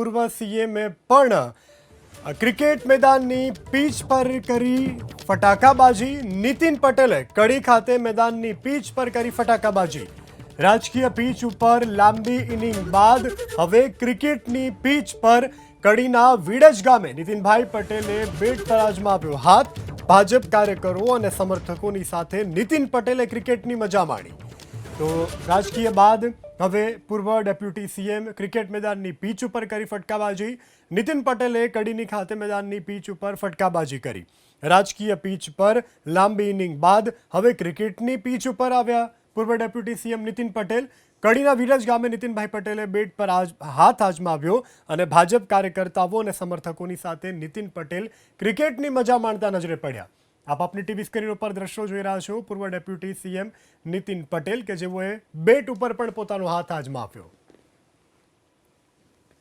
પૂર્વ સીએમએ પણ ક્રિકેટ મેદાનની પીચ પર કરી ફટાકાબાજી. નીતિન પટેલે કડી ખાતે મેદાનની પીચ પર કરી ફટાકાબાજી. રાજકીય પીચ ઉપર લાંબી ઇનિંગ બાદ હવે ક્રિકેટની પીચ પર કડીના વિડજ ગામે નીતિનભાઈ પટેલે બેટ તરાજમાં આપ્યો હાથ. ભાજપ કાર્યકરો અને સમર્થકોની સાથે નીતિન પટેલે ક્રિકેટની મજા માણી. તો રાજકીય બાદ હવે પૂર્વ ડેપ્યુટી સીએમ ક્રિકેટ મેદાનની પીચ ઉપર કરી ફટકાબાજી. નીતિન પટેલે કડીની ખાતે મેદાનની પીચ ઉપર ફટકાબાજી કરી. રાજકીય પીચ પર લાંબી ઇનિંગ બાદ હવે ક્રિકેટની પીચ ઉપર આવ્યા પૂર્વ ડેપ્યુટી સીએમ નીતિન પટેલ. કડીના વિરજ ગામે નીતિનભાઈ પટેલે બેટ પર આજ હાથ આજમાવ્યો અને ભાજપ કાર્યકર્તાઓ અને સમર્થકોની સાથે નીતિન પટેલ ક્રિકેટની મજા માણતા નજરે પડ્યા. આપ આપની ટીવી સ્ક્રીન ઉપર દ્રશ્યો જોઈ રહ્યા છો. પૂર્વ ડેપ્યુટી સીએમ નીતિન પટેલ કે જેઓએ બેટ ઉપર પણ પોતાનો હાથ આજમાવ્યો.